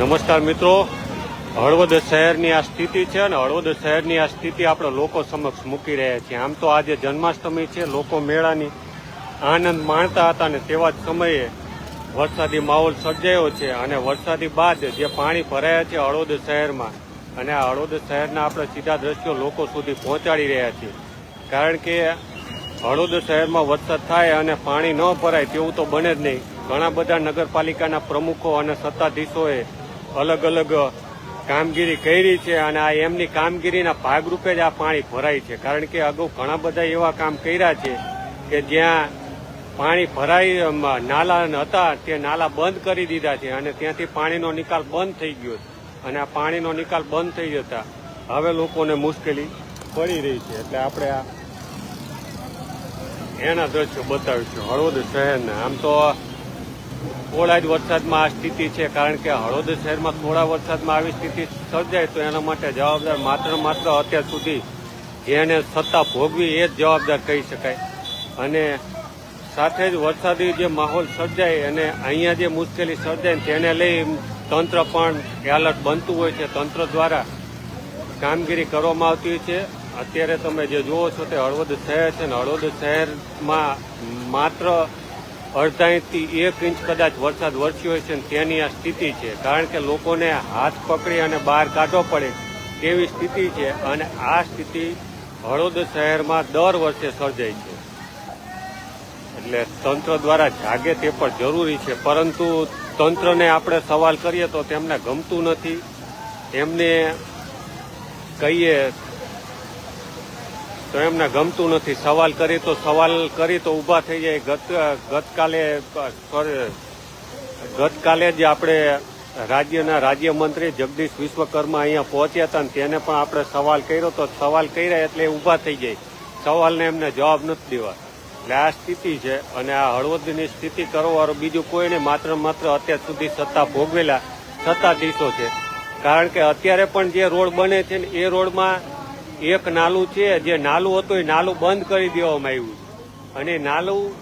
નમસ્કાર મિત્રો. હળવદ શહેરની આ સ્થિતિ છે અને હળવદ શહેરની આ સ્થિતિ આપણે લોકો સમક્ષ મૂકી રહ્યા છીએ. આમ તો આજે જન્માષ્ટમી છે, લોકો મેળાની આનંદ માણતા હતા અને તેવા જ સમયે વરસાદી માહોલ સર્જાયો છે અને વરસાદી બાદ જે પાણી ભરાયા છે હળવદ શહેરમાં અને આ હળવદ શહેરના આપણે સીધા દ્રશ્યો લોકો સુધી પહોંચાડી રહ્યા છીએ. કારણ કે હળવદ શહેરમાં વરસાદ થાય અને પાણી ન ભરાય તેવું તો બને જ નહીં. ઘણા બધા નગરપાલિકાના પ્રમુખો અને સત્તાધીશોએ અલગ અલગ કામગીરી કરી છે અને આ એમની કામગીરીના ભાગરૂપે જ આ પાણી ભરાય છે. કારણ કે અગાઉ ઘણા બધા એવા કામ કર્યા છે કે જ્યાં પાણી ભરાઈ નાલા હતા, તે નાલા બંધ કરી દીધા છે અને ત્યાંથી પાણીનો નિકાલ બંધ થઈ ગયો અને આ પાણીનો નિકાલ બંધ થઈ જતા હવે લોકોને મુશ્કેલી પડી રહી છે. એટલે આપણે આ એના દ્રશ્યો બતાવીશું. હળવદ શહેરના. આમ તો થોડા જ વરસાદમાં આ સ્થિતિ છે. કારણ કે હળવદ શહેરમાં થોડા વરસાદમાં આવી સ્થિતિ સર્જાય તો એના માટે જવાબદાર માત્ર માત્ર અત્યાર સુધી જેને સત્તા ભોગવી એ જ જવાબદાર કહી શકાય. અને સાથે જ વરસાદી જે માહોલ સર્જાય અને અહીંયા જે મુશ્કેલી સર્જાય તેને લઈ તંત્ર પણ એલર્ટ બનતું હોય છે. તંત્ર દ્વારા કામગીરી કરવામાં આવતી હોય છે. અત્યારે તમે જે જુઓ છો તે હળવદ શહેર છે ને હળવદ શહેરમાં માત્ર અડધા ઇંચથી એક ઇંચ કદાચ વરસાદ વરસ્યો છે ને તેની આ સ્થિતિ છે. કારણ કે લોકોને હાથ પકડી અને બહાર કાઢવો પડે તેવી સ્થિતિ છે અને આ સ્થિતિ હળોદ શહેરમાં દર વર્ષે સર્જાય છે. એટલે તંત્ર દ્વારા જાગે તે પણ જરૂરી છે. પરંતુ તંત્રને આપણે સવાલ કરીએ તો તેમને ગમતું નથી. એમને કહીએ તો એમને ગમતું નથી. સવાલ કરી તો સવાલ કરી તો ઊભા થઈ જાય. ગત, ગતકાલે, સોરી, ગતકાલે જ આપણે રાજ્યના રાજ્યમંત્રી જગદીશ વિશ્વકર્મા અહીંયા પહોંચ્યા હતા તેને પણ આપણે સવાલ કર્યો તો સવાલ કર્યા એટલે ઊભા થઈ જાય. સવાલને એમને જવાબ નથી દેવા. એટલે આ સ્થિતિ છે અને આ હળવદની સ્થિતિ કરવાવાળું બીજું કોઈને માત્ર માત્ર અત્યાર સુધી સત્તા ભોગવેલા સત્તાધીશો છે. કારણ કે અત્યારે પણ જે રોડ બને છે ને એ રોડમાં એક નાલું છે, જે નાલું હતું એ નાલું બંધ કરી દેવામાં આવ્યું છે. અને નાલું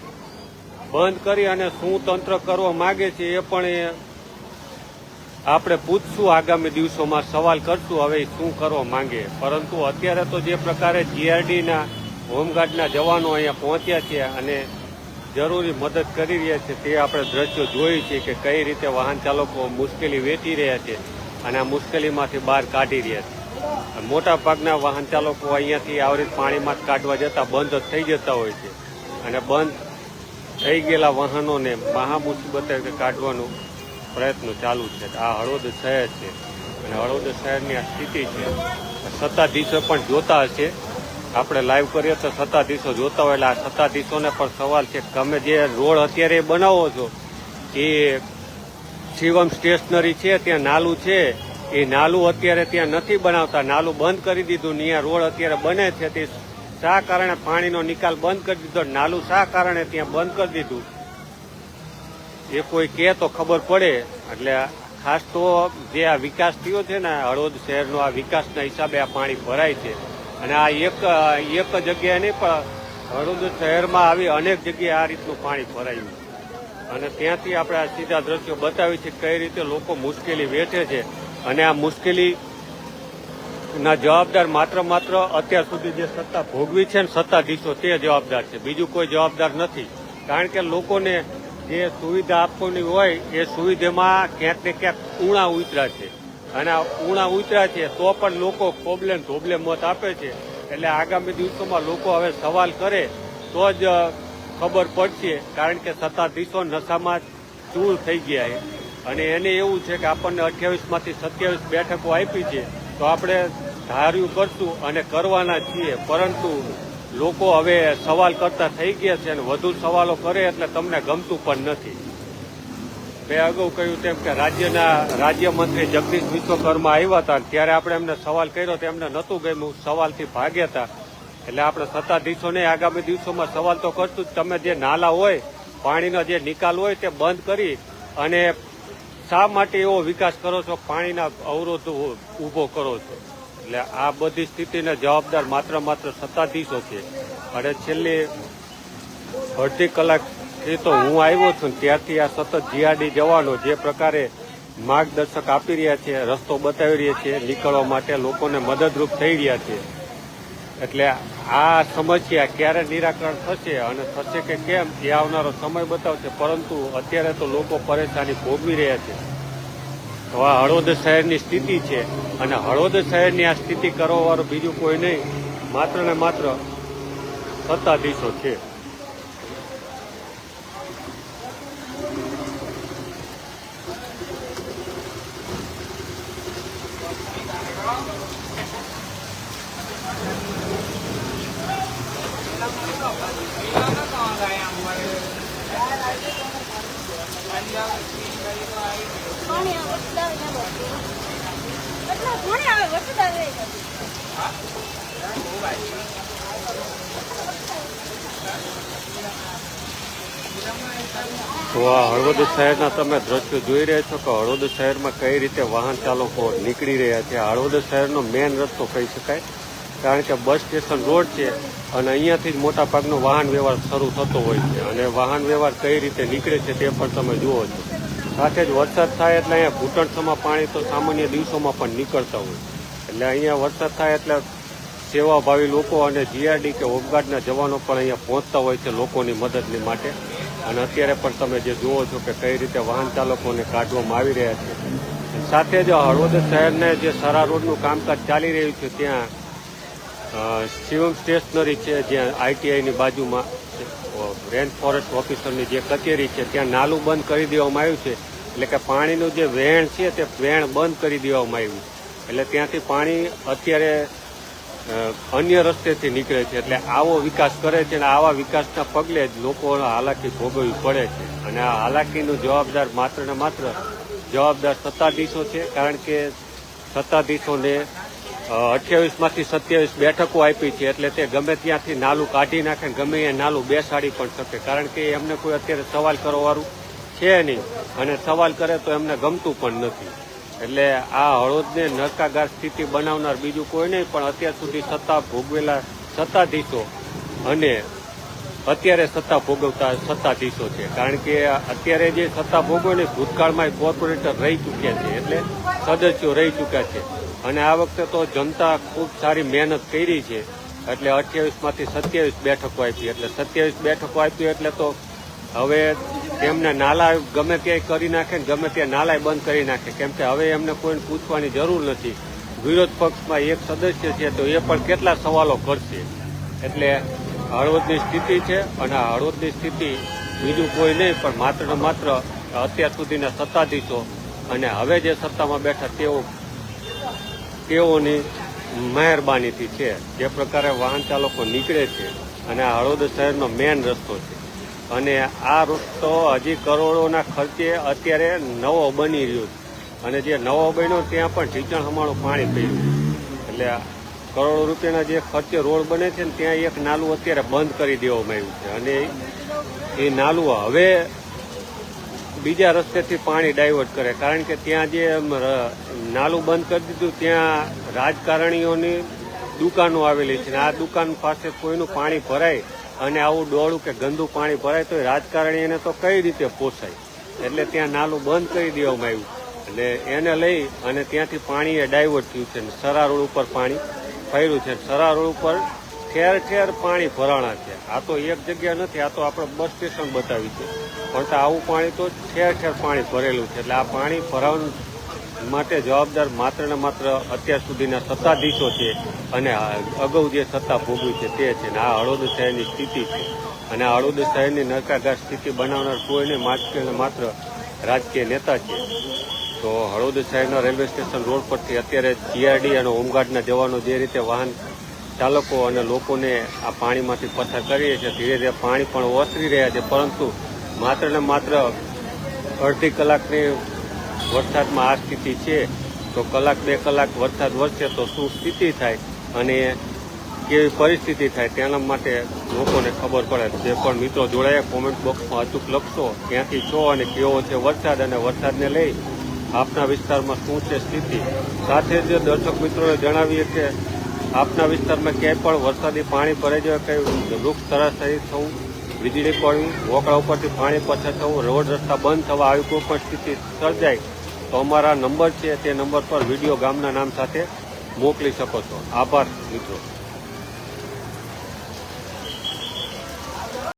બંધ કરી અને શું તંત્ર કરવા માગે છે એ પણ આપણે પૂછશું, આગામી દિવસોમાં સવાલ કરશું, હવે શું કરવા માંગે. પરંતુ અત્યારે તો જે પ્રકારે જીઆરડીના હોમગાર્ડના જવાનો અહીંયા પહોંચ્યા છે અને જરૂરી મદદ કરી રહ્યા છે, તે આપણે દ્રશ્યો જોયું છે કે કઈ રીતે વાહન ચાલકો મુશ્કેલી વેઠી રહ્યા છે અને આ મુશ્કેલીમાંથી બહાર કાઢી રહ્યા છે. મોટા ભાગના વાહન ચાલકો અહીંયાથી આવી રીતે પાણીમાં કાઢવા જતા, બંધ થઈ જતા હોય છે. અને બંધ થઈ ગયેલા વાહનોને મહા મુસીબતે કાઢવાનો પ્રયત્ન ચાલુ છે. આ હળવદ શહેર છે. અને હળવદ શહેરની આ સ્થિતિ છે. સત્તાધીશો પણ જોતા હશે. આપણે લાઈવ કરીએ તો સત્તાધીશો જોતા હોય. એટલે આ સત્તાધીશોને પણ સવાલ છે તમે જે રોડ અત્યારે બનાવો છો, એ શિવમ સ્ટેશનરી છે, ત્યાં નાલું છે એ નાલું અત્યારે ત્યાં નથી બનાવતા. નાલું બંધ કરી દીધું ત્યાં રોડ અત્યારે બને છે. તે શા કારણે પાણીનો નિકાલ બંધ કરી દીધો? નાલું શા કારણે ત્યાં બંધ કરી દીધું? એ કોઈ કહે તો ખબર પડે. એટલે ખાસ તો જે આ વિકાસ થયો છે ને હળવદ શહેરનો આ વિકાસના હિસાબે આ પાણી ભરાય છે. અને આ એક એક જગ્યાએ નહીં, પણ હળવદ શહેરમાં આવી અનેક જગ્યાએ આ રીતનું પાણી ભરાયું. અને ત્યાંથી આપણે આ સીધા દ્રશ્યો બતાવી છે કઈ રીતે લોકો મુશ્કેલી વેઠે છે. અને આ મુશ્કેલી ના જવાબદાર માત્ર માત્ર અત્યાર સુધી જે સત્તા ભોગવી છે ને સત્તાધીશો તે જવાબદાર છે. બીજું કોઈ જવાબદાર નથી. કારણ કે લોકોને જે સુવિધા આપવાની હોય એ સુવિધામાં ક્યાંક ને ક્યાંક ઉણા ઉતરા છે. અને આ ઉણા ઉતરા છે તો પણ લોકો પ્રોબ્લેમ પ્રોબ્લેમ મત આપે છે. એટલે આગામી દિવસોમાં લોકો હવે સવાલ કરે તો જ ખબર પડશે. કારણ કે સત્તાધીશો નશામાં ચૂર થઈ ગયા છે. અને એને એવું છે કે આપણને અઠ્યાવીસમાંથી સત્યાવીસ બેઠકો આપી છે, તો આપણે ધાર્યું કરશું અને કરવાના છીએ. પરંતુ લોકો હવે સવાલ કરતા થઈ ગયા છે અને વધુ સવાલો કરે એટલે તમને ગમતું પણ નથી. મેં અગાઉ કહ્યું તેમ કે રાજ્યના રાજ્યમંત્રી જગદીશ વિશ્વકર્મા આવ્યા હતા ત્યારે આપણે એમને સવાલ કર્યો તો એમને નહોતું ગમ્યું, સવાલથી ભાગ્યા હતા. એટલે આપણે સત્તાધીશોને આગામી દિવસોમાં સવાલ તો કરશું તમે જે નાલા હોય, પાણીનો જે નિકાલ હોય તે બંધ કરી અને શા માટે એવો વિકાસ કરો છો? પાણીના અવરોધ ઊભો કરો છો? એટલે આ બધી સ્થિતિને જવાબદાર માત્ર માત્ર સત્તાધીશો છે. અને છેલ્લી અડધી કલાકથી તો હું આવ્યો છું. ત્યારથી આ સતત જીઆરડી જવાનો જે પ્રકારે માર્ગદર્શક આપી રહ્યા છે, રસ્તો બતાવી રહ્યા છે, નીકળવા માટે લોકોને મદદરૂપ થઈ રહ્યા છે. એટલે આ સમસ્યા ક્યારે નિરાકરણ થશે અને થશે કે કેમ, એ આવનારો સમય બતાવશે. પરંતુ અત્યારે તો લોકો પરેશાની ભોગવી રહ્યા છે. તો આ હળવદ શહેરની સ્થિતિ છે અને હળવદ શહેરની આ સ્થિતિ કરવાવાળું બીજું કોઈ નહીં. માત્ર ને માત્ર સત્તાધીશો છે પાણી આવે વરસાદ આવે ને બધું. એટલે પાણી આવે વરસાદ આવે તો આ હળવદ શહેરના તમે દ્રશ્યો જોઈ રહ્યા છો કે હળવદ શહેરમાં કઈ રીતે વાહન ચાલકો નીકળી રહ્યા છે? હળવદ શહેરનો મેન રસ્તો કહી શકાય. કારણ કે બસ સ્ટેશન રોડ છે અને અહીંયાથી જ મોટા ભાગનો વાહન વ્યવહાર શરૂ થતો હોય છે. અને વાહન વ્યવહાર કઈ રીતે નીકળે છે તે પણ તમે જુઓ છો. સાથે જ વરસાદ થાય એટલે અહીંયા ઘૂંટણસમાં પાણી તો સામાન્ય દિવસોમાં પણ નીકળતા હોય એટલે અહીંયા વરસાદ થાય એટલે સેવાભાવી લોકો અને જીઆરડી કે હોમગાર્ડના જવાનો પણ અહીંયા પહોંચતા હોય છે લોકોની મદદની માટે. અને અત્યારે પણ તમે જે જુઓ છો કે કઈ રીતે વાહન ચાલકોને કાઢવામાં આવી રહ્યા છે. સાથે જ હળવદ શહેરને જે સરા રોડનું કામકાજ ચાલી રહ્યું છે ત્યાં શિવમ સ્ટેશનરી છે જ્યાં આઈટીઆઈની બાજુમાં રેન્જ ફોરેસ્ટ ઓફિસરની જે કચેરી છે, ત્યાં નાલું બંધ કરી દેવામાં આવ્યું છે. એટલે કે પાણીનું જે વહેણ છે, તે વહેણ બંધ કરી દેવામાં આવ્યું. એટલે ત્યાંથી પાણી અત્યારે અન્ય રસ્તેથી નીકળે છે. એટલે આવો વિકાસ કરે છે અને આવા વિકાસના પગલે જ લોકો હાલાકી ભોગવવી પડે છે. અને આ હાલાકીનું જવાબદાર માત્ર ને માત્ર જવાબદાર સત્તાધીશો છે, કારણ કે સત્તાધીશોને અઠ્યાવીસમાંથી સત્યાવીસ બેઠકો આપી છે એટલે તે ગમે ત્યાંથી નાલું કાઢી નાખે ગમે એ નાલું બેસાડી પણ શકે. કારણ કે એમને કોઈ અત્યારે સવાલ કરવાવાળું છે નહીં. અને સવાલ કરે તો એમને ગમતું પણ નથી. એટલે આ હળોદને નરકાગાર સ્થિતિ બનાવનાર બીજું કોઈ નહીં, પણ અત્યાર સુધી સત્તા ભોગવેલા સત્તાધીશો અને અત્યારે સત્તા ભોગવતા સત્તાધીશો છે. કારણ કે અત્યારે જે સત્તા ભોગવે ને ભૂતકાળમાં કોર્પોરેટર રહી ચૂક્યા છે, એટલે સદસ્યો રહી ચૂક્યા છે. અને આ વખતે તો જનતા ખૂબ સારી મહેનત કરી છે. એટલે અઠ્યાવીસમાંથી સત્યાવીસ બેઠકો આપી. એટલે સત્યાવીસ બેઠકો આપી એટલે તો હવે તેમને નાલા ગમે ત્યાંય કરી નાખે ને ગમે ત્યાં નાલાય બંધ કરી નાખે. કેમ કે હવે એમને કોઈને પૂછવાની જરૂર નથી. વિરોધ પક્ષમાં એક સદસ્ય છે તો એ પણ કેટલા સવાલો કરશે? એટલે હળવદની સ્થિતિ છે અને હળવદની સ્થિતિ બીજું કોઈ નહીં, પણ માત્ર ને માત્ર અત્યાર સુધીના સત્તાધીશો. અને હવે જે સત્તામાં બેઠા તેઓ તેઓની મહેરબાનીથી છે. જે પ્રકારે વાહન ચાલકો નીકળે છે અને આ હળવદ શહેરનો મેન રસ્તો છે. અને આ રસ્તો હજી કરોડોના ખર્ચે અત્યારે નવો બની રહ્યો છે. અને જે નવો બન્યો ત્યાં પણ ઢીચણ હમાણું પાણી પીયું એટલે કરોડો રૂપિયાના જે ખર્ચે રોડ બને છે ને ત્યાં એક નાલું અત્યારે બંધ કરી દેવામાં આવ્યું છે. અને એ નાલું હવે બીજા રસ્તેથી પાણી ડાયવર્ટ કરે. કારણ કે ત્યાં જે નાલું બંધ કરી દીધું, ત્યાં રાજકારણીઓની દુકાનો આવેલી છે આ દુકાન પાસે કોઈનું પાણી ભરાય અને આવું ડોળું કે ગંદુ પાણી ભરાય તો રાજકારણીને તો કઈ રીતે પોસાય? એટલે ત્યાં નાલું બંધ કરી દેવામાં આવ્યું. એટલે એને લઈ અને ત્યાંથી પાણી એ ડાયવર્ટ થયું છે સરા રોડ ઉપર પાણી ફર્યું છે. સરા રોડ ઉપર ઠેર ઠેર પાણી ભરાણા છે. આ તો એક જગ્યા નથી, આ તો આપણે બસ સ્ટેશન બતાવ્યું છે. પણ તો આવું પાણી તો ઠેર ઠેર પાણી ભરેલું છે. એટલે આ પાણી ભરાવા માટે જવાબદાર માત્ર ને માત્ર અત્યાર સુધીના સત્તાધીશો છે અને અગાઉ જે સત્તા ભોગવી છે તે છે. ને આ હળોદ શહેરની સ્થિતિ છે. અને આ હળવદ શહેરની નરકાગાર સ્થિતિ બનાવનાર કોઈને માત્ર ને માત્ર રાજકીય નેતા છે. તો હળોદ શહેરના રેલવે સ્ટેશન રોડ પરથી અત્યારે જીઆરડી અને હોમગાર્ડના જવાનો જે રીતે વાહન ચાલકો અને લોકોને આ પાણીમાંથી પસાર કરીએ છીએ. ધીરે ધીરે પાણી પણ ઓસરી રહ્યા છે, પરંતુ માત્ર ને માત્ર અડધી કલાકની વરસાદમાં આ સ્થિતિ છે. તો કલાક, બે કલાક વરસાદ વરસે તો શું સ્થિતિ થાય અને કેવી પરિસ્થિતિ થાય તેના માટે લોકોને ખબર પડે. જે પણ મિત્રો જોડાયા કોમેન્ટ બોક્સમાં અચૂક લખશો. ક્યાંથી છો અને કેવો છે વરસાદ અને વરસાદને લઈ આપના વિસ્તારમાં શું છે સ્થિતિ? સાથે જ દર્શક મિત્રોને જણાવીએ કે આપના વિસ્તારમાં ક્યાંય પણ વરસાદી પાણી ભરાઈ જાય કંઈ વૃક્ષ તરાશાયી થવું, વીજળી પડવી, વોકળા ઉપરથી પાણી પસાર થવું, રોડ રસ્તા બંધ થવા આવી કોઈ પણ સ્થિતિ સર્જાય તો અમારા નંબર છે તે નંબર પર વીડિયો ગામના નામ સાથે મોકલી શકો છો. આભાર, મિત્રો.